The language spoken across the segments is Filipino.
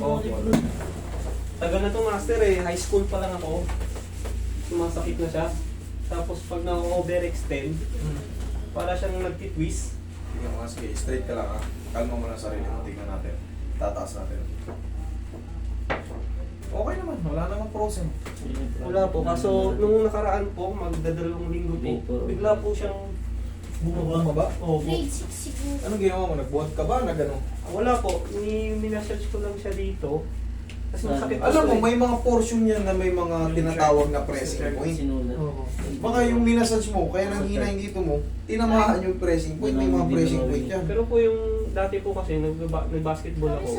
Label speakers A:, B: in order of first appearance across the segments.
A: Opo. Tagal na to master eh. High school pa lang ako. Sumasakit na siya. Tapos pag na-overextend, para siyang nagtitwist.
B: Tingnan mo nga, sige, straight ka lang ha. Kalma mo lang sarili mo, tingnan natin. Tataas natin. Okay naman, wala namang frozen.
A: Wala po. Kaso nung nakaraan po, magdadalawang linggo po, bigla po siyang bumaba.
B: Bumaba?
A: Opo.
C: Grade 6 siguro.
B: Anong ginawa mo? Nagbuhat ka ba? Nag ano?
A: Wala po. Ni minasearch ko lang siya dito. Kasi masakit po
B: Alam mo,
A: eh.
B: may mga portion yan na may mga tinatawag na pressing point.
D: Sinulat.
A: Oo.
B: Baka yung minasage mo, kaya nanghina yung dito mo, tinamaan yung pressing point, may mga pressing point yan.
A: Pero po yung dati po kasi nagba- nag-basketball ako.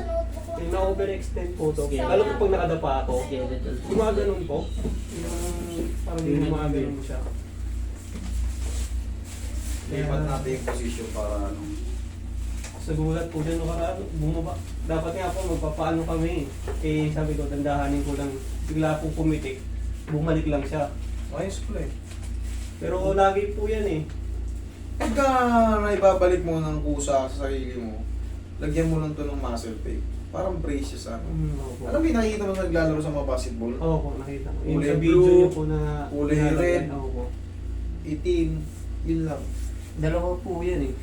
A: Yung na-overextend po to. Lalo po pag nakadapa ako.
D: Skeletal.
A: Gumaganon po. Yung parang yung gumaganon siya.
B: Lipat natin yung position para ano.
A: Sa gulat po dyan nakaraan, bumaba. Dapat nga po magpapaano kami. Eh sabi ko, dandahanin ko lang. Bigla po pumitik. Bumalik lang siya.
B: Ayos pala eh.
A: Pero lagi po yan eh.
B: Pagka naibabalik mo ng kusa sa sarili mo, lagyan mo lang to ng muscle tape. Parang brace siya sa ano.
A: Mm, opo.
B: Alam mo yung nakikita mo naglalaro sa mga basketball?
A: Oo po, nakita ko. Yung
B: Kulay
A: sa video
B: blue,
A: niyo po na...
B: kulay red.
A: Oo po.
B: Itim, yun lang.
A: Dalawa po yan eh.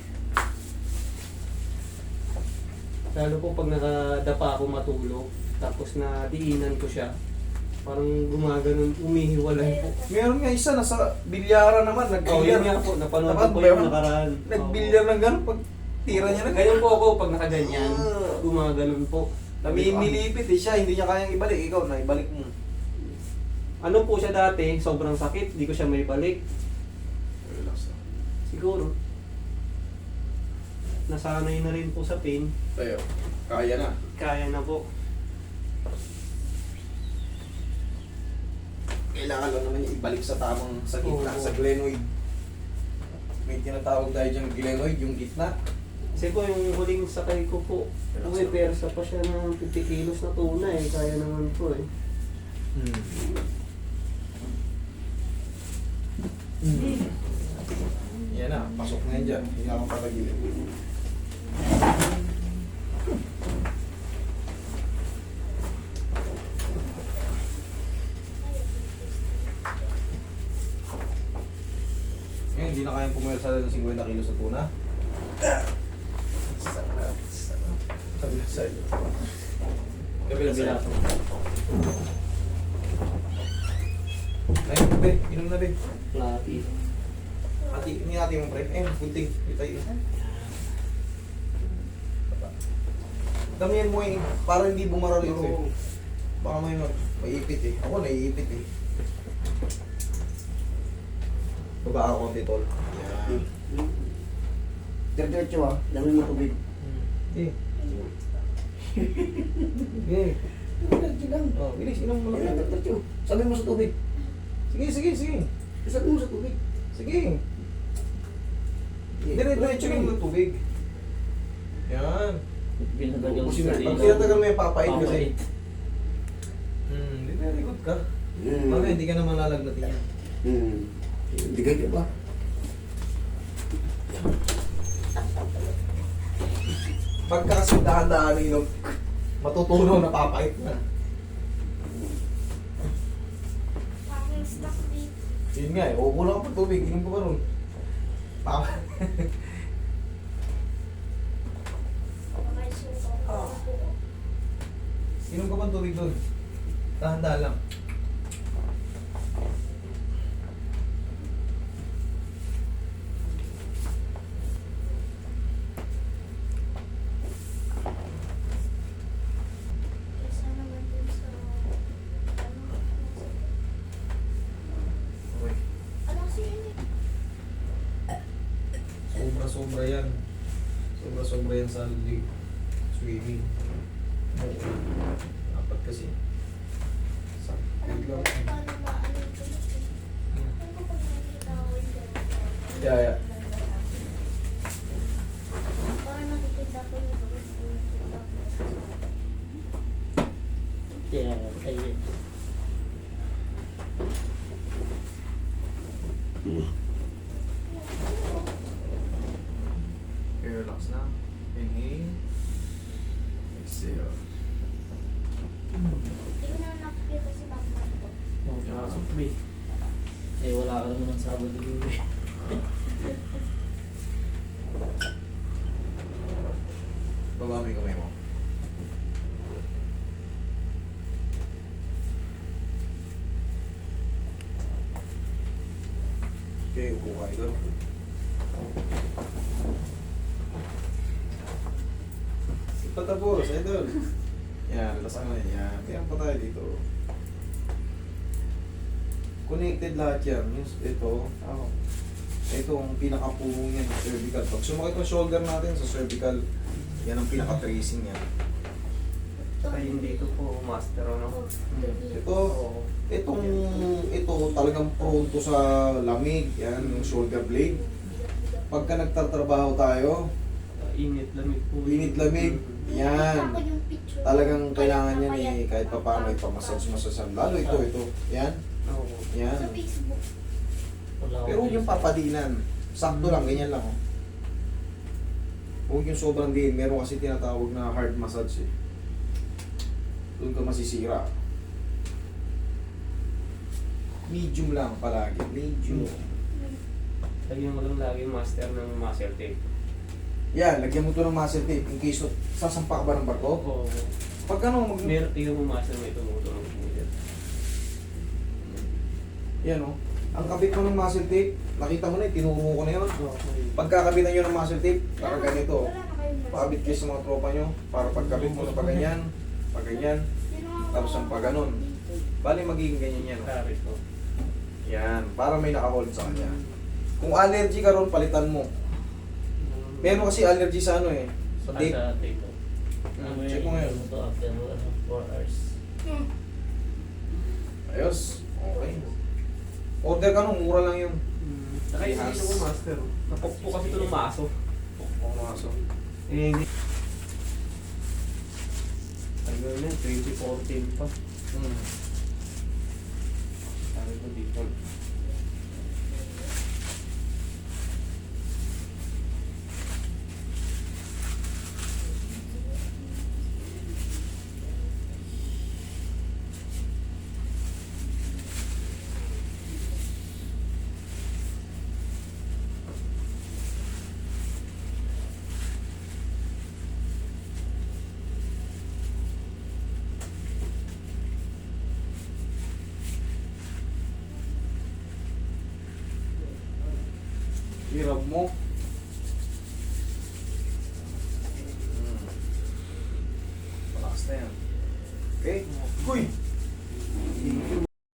A: Lalo po pag nakadapa ako matulog, tapos na diinan ko siya, parang gumaganon, umihiwalay po.
B: Meron nga isa, nasa bilyara naman,
A: Oh,
B: nagbilyar.
A: yun nga po, napanood
B: Dapat
A: ko po
B: meron.
A: yung nakaraan.
B: Nagbilyar ng gano'n pag tira niya na.
A: Ganyan po ako pag nakaganyan,
B: Ah.
A: gumaganon po.
B: Namimilipit eh siya, hindi niya kayang ibalik. Ikaw na, ibalik mo.
A: Ano po siya dati, sobrang sakit, di ko siya may balik.
B: Relax lang.
A: Siguro, nasanay na rin po sa pain,
B: Tayo, kaya na.
A: kaya na po.
B: Kailangan lang naman niya ibalik sa tamang sa gitna,
A: Oo.
B: sa glenoid. May tinatawag tayo dyan glenoid, yung gitna.
A: Kasi po yung huling sakay ko po, uy, persa pa siya ng 50 kilos na tuna eh, kaya naman po eh.
B: Hmm. Hmm. Yan na, pasok na yan dyan. Hindi na akong patagilin. Hindi na kayang pumayal sa 50 kilos sa tuna. Sarap, sarap. Kabila side. Kabila side. Ay, be, inom na be.
A: Lati.
B: Ati, ini ati mo pre. Eh, gunting. Kita yun. Damihan mo eh, para hindi bumara rito eh. Baka may mag, maiipit eh. Ako naiipit eh. Baba ako konti tol. Yan.
D: Diretso ah. Dami mo tubig.
B: Eh. Eh.
D: Diretso lang.
B: Oh, bilis, inom mo lang.
D: Diretso. Sabi mo sa tubig.
B: Sige, sige, sige.
D: Sabi mo sa tubig.
B: Sige. Dire-diretso lang ng tubig. Yan.
D: Pinatagal
B: Kung
D: sa
B: pag tinatagal mo yung papait kasi. Hmm, di very good ka.
D: Hmm.
B: Mamaya hindi ka naman lalagnatin yan.
D: Hmm. Hindi ka ba?
B: Pagka kasi dahan-dahan inom, matutunaw na papait na.
C: Parang stuck dito.
B: Yun nga eh, uukulang ka pa tubig, inom ka pa ron. Papa. Ah. inom ka pa ng tubig doon. Dahan-dahan lang.
C: Kesa naman dun sa... Ano?
B: Okay.
C: Ano kasi yun eh?
B: Sobra-sobra yan. Sobra-sobra yan sa li- swimming. Oo. Dapat kasi. Sakit lang.
C: paano maano ito. Alam ko pag gabi. Eh, wala
B: ka naman
C: ng Sabado gabi. Baba mo yung
D: kamay mo.
B: Okay, upo ka ito. Patapos, idol. Yan, tapos ano yan. Kaya pa tayo dito. Connected lahat yan. Yung- Ito, oh. ito ang pinakapulong yan, cervical. Pag sumakit ang shoulder natin sa cervical, yan ang pinaka-tracing yan.
A: Ay, hindi ito po, master, ano?
B: Ito, itong, ito talagang prone to sa lamig. Yan, yung shoulder blade. Pagka nagtatrabaho tayo,
A: Init, lamig po.
B: init lamig, yan.
C: Ako yung picture.
B: Talagang kailangan yan eh, kahit pa paano ipamassage massage Lalo ito, ito. Yan,
A: Oo.
B: yan.
C: Sa Facebook.
D: Wala
B: Pero huwag yung papadinan. Sakto lang, ganyan lang. Oh. Huwag yung sobrang din. Meron kasi tinatawag na hard massage eh. Doon ka masisira. Medium lang palagi. Medium.
A: Lagyan mo lang lagi yung master ng muscle tape.
B: Yan, lagyan mo to ng muscle tape in case of, sasampa ka ba ng barko?
A: Oo.
B: Pag ano, mag...
A: Meron, tingnan mo master mo ito, tumutulong po yan.
B: Yan oh. Ang kabit mo ng muscle tape, nakita mo na eh, tinuro ko na yun. Pagkakabitan nyo ng muscle tape, para ganito. Pakabit kayo sa mga tropa nyo, para pagkabit mo na pa ganyan, pag ganyan, tapos ang pag ganun. Bali magiging ganyan yan. oh.
A: Kapit ko.
B: Yan, para may nakahold sa kanya. Kung allergy ka ron, palitan mo. Meron kasi allergy sa ano eh, sa
D: Sa
B: tape.
D: tape.
B: Hmm, check mo ngayon.
D: Ito after ano, 4 hours.
B: Ayos, okay. Order ka nung, mura lang yung
A: Hmm. Saka yung dito ko master. Napokpo kasi ito ng maso.
B: pumasok.
A: Eh, hindi. Ano na, 2014 pa.
B: Hmm.
A: Sabi ko dito.
B: Hirap mo.